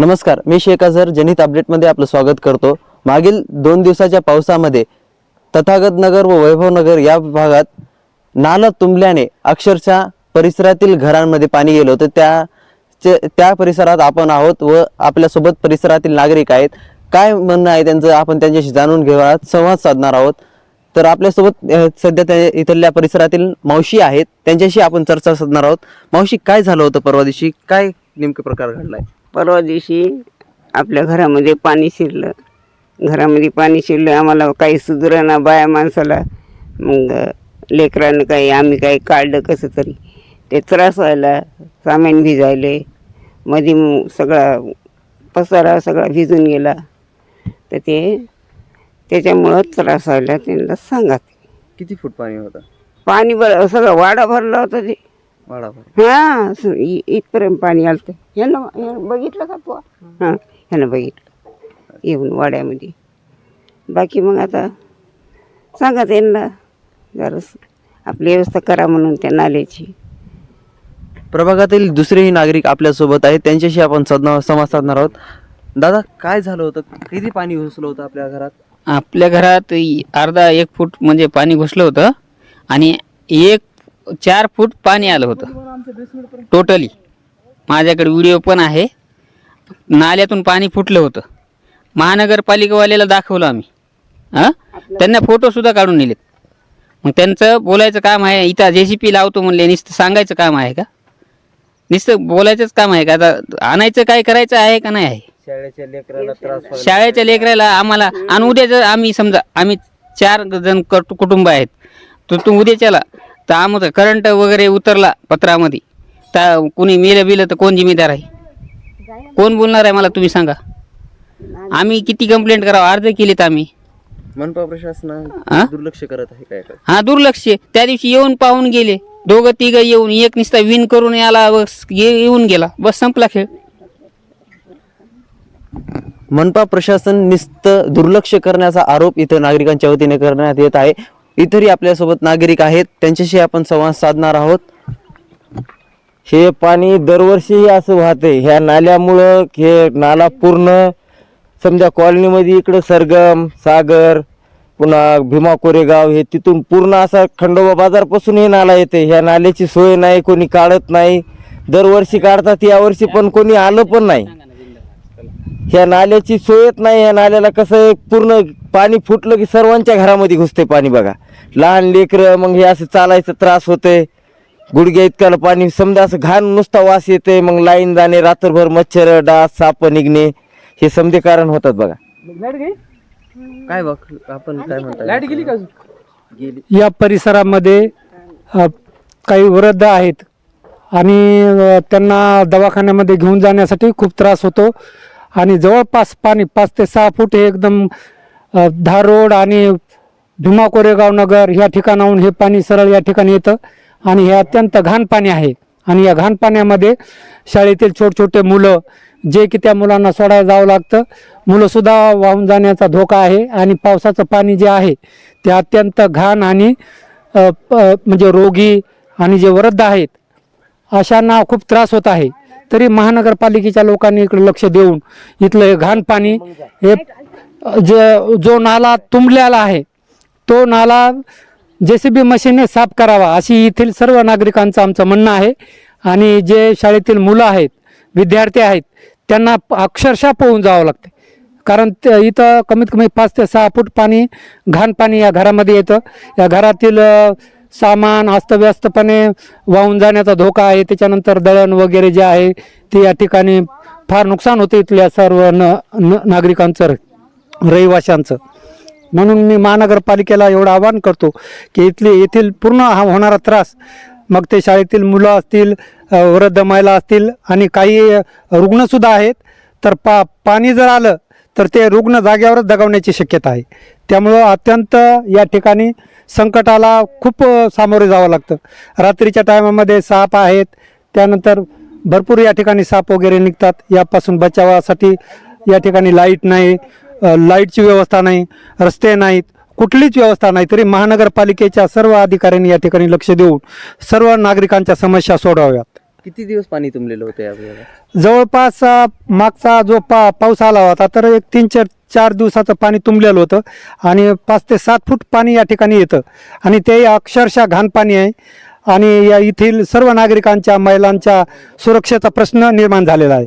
नमस्कार मी शेख अझर जनित अपडेटमध्ये आपलं स्वागत करतो. मागील दोन दिवसाच्या पावसामध्ये तथागत नगर व वैभव नगर या भागात नाला तुंबल्याने अक्षरशः परिसरातील घरांमध्ये पाणी गेलं होतं. त्या त्या परिसरात आपण आहोत व आपल्यासोबत परिसरातील नागरिक आहेत. काय म्हणणं आहे त्यांचं? आपण त्यांच्याशी जाणून घेऊया संवाद साधणार आहोत. तर आपल्यासोबत सध्या त्या इथल्या परिसरातील मावशी आहेत. त्यांच्याशी आपण चर्चा साधणार आहोत. मावशी काय झालं होतं परवा दिवशी? काय नेमकं प्रकार घडलाय? परवा दिवशी आपल्या घरामध्ये पाणी शिरलं. घरामध्ये पाणी शिरलं आम्हाला काही सुधरणा बाया माणसाला. मग लेकरानं काही आम्ही काही काढलं कसं तरी. ते त्रास व्हायला सामान भिजायले. मध्ये सगळा पसारा सगळा भिजून गेला. तर ते त्याच्यामुळं त्रास व्हायला त्यांना सांगा. किती फूट पाणी होतं? पाणी बर सगळं वाडा भरला होता ते. हां स- इ- इथपर्यंत पाणी आलं ह्यानं ह्यानं बघितलं का तू हां ह्यानं बघितलं. येऊन वाड्यामध्ये. बाकी मग आता सांगा त्यांना जरास. आपली व्यवस्था करा म्हणून त्या नाल्याची. प्रभागातील दुसरेही नागरिक आपल्यासोबत आहेत. त्यांच्याशी आपण साधना संवाद साधणार आहोत. दादा काय झालं होतं? किती पाणी घुसलं होतं आपल्या घरात? आपल्या घरात इ- अर्धा एक फूट म्हणजे पाणी घुसलं होतं. आणि एक चार फूट पाणी आलं होतं. टोटली माझ्याकडे व्हिडिओ पण आहे. नाल्यातून पाणी फुटलं होतं. महानगरपालिकावाल्याला दाखवलं आम्ही. हां त्यांना फोटोसुद्धा काढून नेलेत. मग त्यांचं बोलायचं काम आहे इथं जे सी पी लावतो म्हणले नुसतं सांगायचं काम आहे का? नुसतं बोलायचंच काम आहे का? आता आणायचं काय करायचं आहे का नाही आहे? शाळेच्या लेकराला त्रास शाळेच्या लेकराला आम्हाला आणि उद्या जर आम्ही समजा आम्ही चार जण कट- कुटुंब आहेत. तर तू उद्याच्याला तर आमचं करंट वगैरे उतरला पत्रामध्ये. तर कुणी मेलं बिलं तर कोण जिम्मेदार आहे? कोण बोलणार आहे मला तुम्ही सांगा. आम्ही किती कंप्लेंट करावं? अर्ज केलेत आम्ही. मनपा प्रशासन हा? दुर्लक्ष करत आहे काय? काय हा दुर्लक्ष. त्या दिवशी येऊन पाहून गेले. दोघं तिघं येऊन एक नुसता विन करून याला बस ये- येऊन गेला. बस संपला खेळ. मनपा प्रशासन निस्त दुर्लक्ष करण्याचा आरोप इथं नागरिकांच्या वतीने करण्यात येत आहे. इतरही आपल्यासोबत नागरिक आहेत. त्यांच्याशी आपण संवाद साधणार आहोत. हे पाणी दरवर्षी असं वाहते. ह्या नाल्यामुळं हे नाला पूर्ण समजा कॉलनीमध्ये इकडं सरगम सागर पुन्हा भीमा कोरेगाव हे तिथून पूर्ण असा खंडोबा बाजारपासून हे नाला येते. ह्या नाल्याची सोय नाही कोणी काढत नाही. दरवर्षी काढतात यावर्षी पण कोणी आलं पण नाही. ह्या नाल्याची सोयच नाही. ह्या नाल्याला कसं आहे, पूर्ण पाणी फुटलं की सर्वांच्या घरामध्ये घुसते पाणी बघा. लहान लेकरं मग हे असं चालायचं त्रास होते गुडघ्या इतक्याला पाणी समजा असं घाण नुसता वास येते मग लाईन जाणे रात्रभर मच्छर डास साप निघणे हे समजे कारण होतात बघा. काय बघ आपण काय म्हणता गेली. या परिसरामध्ये अ, काही वृद्ध आहेत. आणि अ, त्यांना दवाखान्यामध्ये घेऊन जाण्यासाठी खूप त्रास होतो. आणि जवळपास पाणी पाच ते सहा फूट हे एकदम धार रोड आणि भीमा कोरेगाव नगर ह्या ठिकाणाहून हे पाणी सरळ या ठिकाणी येतं आणि हे अत्यंत घाण पाणी आहे. आणि या घाण पाण्यामध्ये शाळेतील छोटे छोटे मुलं जे की त्या मुलांना सोडायला जावं लागतं. मुलंसुद्धा वाहून जाण्याचा धोका आहे आणि पावसाचं पाणी जे आहे ते अत्यंत घाण आणि म्हणजे रोगी आणि जे वृद्ध आहेत अशांना खूप त्रास होत आहे. तरी महानगरपालिकेच्या लोकांनी इकडे लक्ष देऊन इथलं हे घाण पाणी हे जे जो नाला तुंबलेला आहे तो नाला जे सी बी मशीनने साफ करावा अशी येथील सर्व नागरिकांचं आमचं म्हणणं आहे. आणि जे शाळेतील मुलं आहेत विद्यार्थी आहेत त्यांना अक्षरशः पोहून जावं लागते. कारण ते इथं कमीत कमी पाच ते सहा फूट पाणी घाण पाणी या घरामध्ये येतं. या घरातील सामान अस्तव्यस्तपणे वाहून जाण्याचा धोका आहे. त्याच्यानंतर दळण वगैरे जे आहे ते या ठिकाणी फार नुकसान होते इथल्या सर्व न न नागरिकांचं. रहिवाशांचं. म्हणून मी महानगरपालिकेला एवढं आवाहन करतो की इथले येथील पूर्ण हा होणारा त्रास मग ते शाळेतील मुलं असतील वृद्ध महिला असतील आणि काही रुग्णसुद्धा आहेत तर पा पाणी जर आलं तर ते रुग्ण जाग्यावरच दगावण्याची शक्यता आहे. त्यामुळं अत्यंत या ठिकाणी संकटाला खूप सामोरे जावं लागतं. रात्रीच्या टायमामध्ये साप आहेत त्यानंतर भरपूर या ठिकाणी साप वगैरे निघतात. यापासून बचावासाठी या ठिकाणी लाइट नाही. लाईटची व्यवस्था नाही रस्ते नाहीत कुठलीच व्यवस्था नाही तरी महानगरपालिकेच्या सर्व अधिकाऱ्यांनी या ठिकाणी लक्ष देऊन सर्व नागरिकांच्या समस्या सोडवाव्यात. किती दिवस पाणी तुंबलेलं होतं या जवळपास अ, मागचा जो पा पाऊस आला होता तर एक तीन चार चार दिवसाचं पाणी तुंबलेलं होतं आणि पाच ते सात फूट पाणी या ठिकाणी येतं. आणि ते अक्षरशः घाण पाणी आहे. आणि या येथील सर्व नागरिकांच्या महिलांच्या सुरक्षेचा प्रश्न निर्माण झालेला आहे.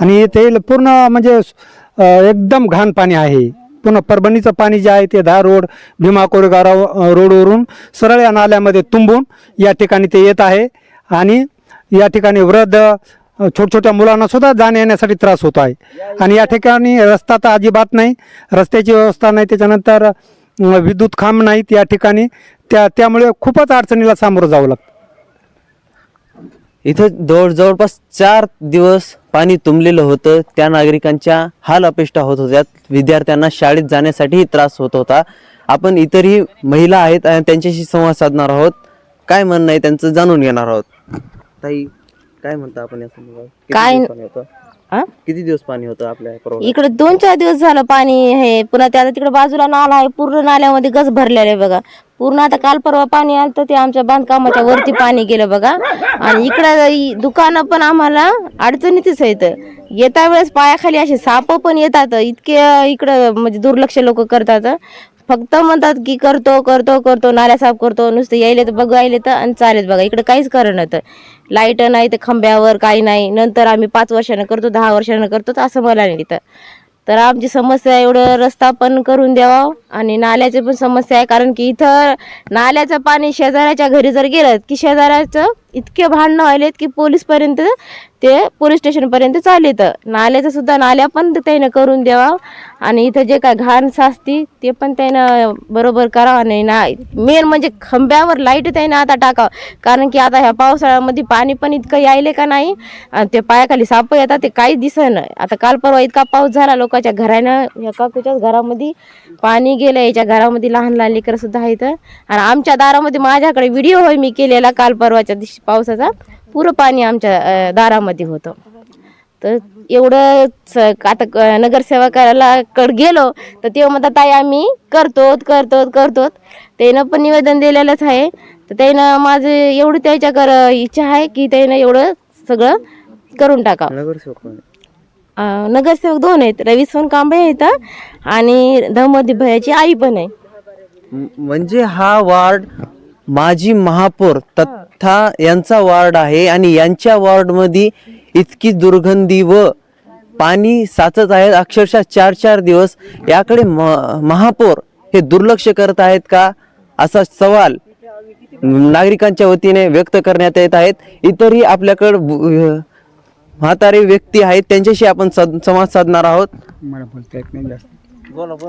आणि येथील पूर्ण म्हणजे एकदम घाण पाणी आहे. पूर्ण परभणीचं पाणी जे आहे ते दहा रोड भीमा कोरेगाव रोडवरून सरळ या नाल्यामध्ये तुंबून या ठिकाणी ते येत आहे. आणि या ठिकाणी वृद्ध छोट्या छोट्या मुलांना सुद्धा जाण्या येण्यासाठी त्रास होतो आहे. आणि या ठिकाणी रस्ता तर अजिबात नाही. रस्त्याची व्यवस्था नाही. त्याच्यानंतर विद्युत खांब नाहीत या ठिकाणी. त्या त्यामुळे खूपच अडचणीला सामोरं जावं लागतं. इथं जवळ जवळपास चार दिवस पाणी तुंबलेलं होतं. त्या नागरिकांच्या हाल अपेष्टा होत होत्या. विद्यार्थ्यांना शाळेत जाण्यासाठीही त्रास होत होता. आपण इतरही महिला आहेत आणि त्यांच्याशी संवाद साधणार आहोत. काय म्हणणं आहे त्यांचं जाणून घेणार आहोत. ताई काय म्हणता आपण या संदर्भात? किती काय- दिवस पाणी होतं? आ? किती दिवस पाणी होतं आपल्या प्रभागात? इकडे दोन चार दिवस झालं पाणी हे. पुन्हा ते आता तिकडे बाजूला नाला आहे. पूर्ण नाल्यामध्ये गज भरलेलं आहे बघा. पूर्ण आता काल परवा पाणी आलं तर ते आमच्या बांधकामाच्या वरती पाणी गेलं बघा. आणि इकडं दुकानं पण आम्हाला अडचणीतच आहेत. येता वेळेस पायाखाली असे साप पण येतात इतके इकडं म्हणजे दुर्लक्ष लोक करतात. फक्त म्हणतात की करतो करतो करतो नाल्या साफ करतो नुसतं यायले तर बघू यायले तर आणि चालेल बघा. इकडे काहीच करणं लाइट नाही तर खांब्यावर काही नाही. नंतर आम्ही पाच वर्षानं करतो दहा वर्षानं करतो तर असं मला नाही तर आमची समस्या एवढं रस्ता पण करून द्यावा आणि नाल्याची पण समस्या आहे. कारण की इथं नाल्याचं पाणी शेजाऱ्याच्या घरी जर गेलं की शेजाऱ्याचं इतके भांडणं व्हायलेत की पोलीसपर्यंत ते पोलीस स्टेशनपर्यंत चालेत. नाल्याचं सुद्धा नाल्या पण त्यानं करून द्यावा आणि इथं जे काय घाण साचती ते पण त्यानं बरोबर करावं आणि ना मेन म्हणजे खंब्यावर लाइट त्यानं आता टाकावं. कारण की आता ह्या पावसाळ्यामध्ये पाणी पण इतकं यायले का नाही आणि ते पायाखाली साप येतात ते काहीच दिसत नाही. आता काल परवा इतका पाऊस झाला लोकांच्या घरानं ह्या काकूच्याच घरामध्ये पाणी गेलं याच्या घरामध्ये लहान लहान लेकरं सुद्धा आहेत. आणि आमच्या दारामध्ये माझ्याकडे व्हिडिओ होय मी केलेला काल परवाच्या दिवशी. पावसाचा पुरं पाणी आमच्या दारामध्ये होतं. तर एवढं आता क- नगरसेवकाला कड गेलो तर तेव्हा म्हणतात ताई आम्ही करतो करतो करतो त्यानं पण निवेदन दिलेलंच आहे. तर त्यानं माझं एवढं त्याच्याकडं इच्छा आहे की त्यानं एवढं सगळं करून टाकावं. नगरसेवक दोन आहेत रवी सोनकांबळे आहेत आणि धमोदी भयाची आई पण आहे. म्हणजे हा वार्ड माजी महापौर तथा यांचा वार्ड आहे आणि यांच्या वार्डमध्ये इतकी दुर्गंधी व पाणी साचत आहेत अक्षरशः चार चार दिवस याकडे म- महापौर हे दुर्लक्ष करत आहेत का? असा सवाल नागरिकांच्या वतीने व्यक्त करण्यात येत आहेत. इतरही आपल्याकडे म्हातारे व्यक्ती आहेत. त्यांच्याशी आपण संवाद साधणार आहोत. मला बोलता येत नाही जास्त.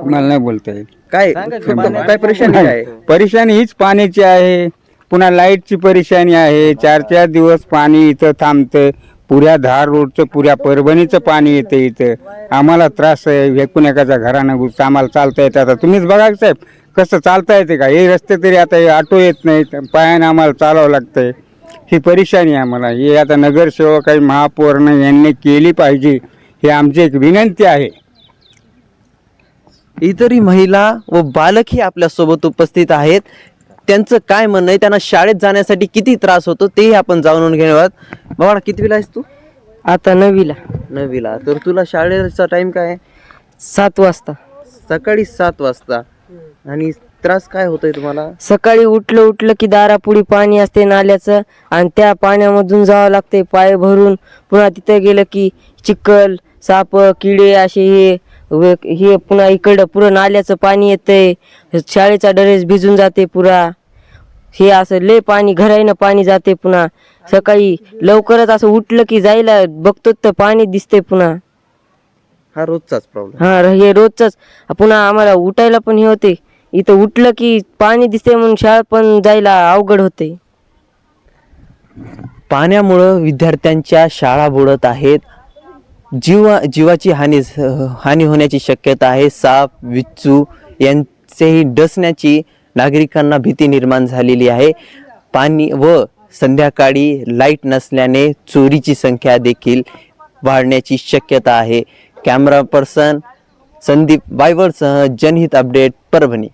मला नाही बोलता येत. काय? काय परेशानी आहे? परेशानी हीच पाण्याची आहे. पुन्हा लाईटची परेशानी आहे. चार चार दिवस पाणी इथं थांबतं पुऱ्या धार रोडचं पुऱ्या परभणीचं पाणी येतं इथं. आम्हाला त्रास आहे. एकूण एकाच्या घरानं घुस आम्हाला चालता येतं आता तुम्हीच बघा साहेब कसं चालता येते का? हे रस्ते तरी आता हे ऑटो येत नाहीत. पायानं आम्हाला चालावं लागतंय. ही परेशानी आम्हाला. हे आता नगरसेवक काही महापौरनं यांनी केली पाहिजे. हे आमची एक विनंती आहे. इतरही महिला व बालकही आपल्यासोबत उपस्थित आहेत. त्यांचं काय म्हणणं आहे? त्यांना शाळेत जाण्यासाठी किती त्रास होतो? तेही आपण जाणून घेऊयात बाबा कितवीला आहेस तू? आता नवीला नववीला. तर तुला शाळेचा टाइम काय आहे? सात वाजता. सकाळी सात वाजता. आणि त्रास काय होतोय तुम्हाला? सकाळी उठलं उठलं की दारापुढी पाणी असते नाल्याचं. आणि त्या पाण्यामधून जावं लागते पाय भरून. पुन्हा तिथं गेलं की चिखल साप किडे असे हे वे- हे पुन्हा इकडं पुरं नाल्याचं पाणी येतंय. शाळेचा ड्रेस भिजून जाते पुरा. हे असं लय पाणी घराईनं पाणी जाते पुन्हा. सकाळी लवकरच असं उठलं की जायला बघतो तर पाणी दिसते पुन्हा. हा रोजचाच प्रॉब्लेम हा हे रोजच पुन्हा आम्हाला उठायला पण हे होते. इथं उठलं की पाणी दिसते म्हणून शाळा पण जायला अवघड होते. पाण्यामुळं विद्यार्थ्यांच्या शाळा बुडत आहेत. जीवा जीवाची हानी हानी होण्याची शक्यता आहे. साप विच्चू यांचेही डसण्याची नागरिकांना भीती निर्माण झालेली आहे. पाणी व संध्याकाळी लाइट नसल्याने चोरीची संख्या देखील वाढण्याची शक्यता आहे. कॅमेरा पर्सन संदीप बायवरसह जनहित अपडेट परभणी.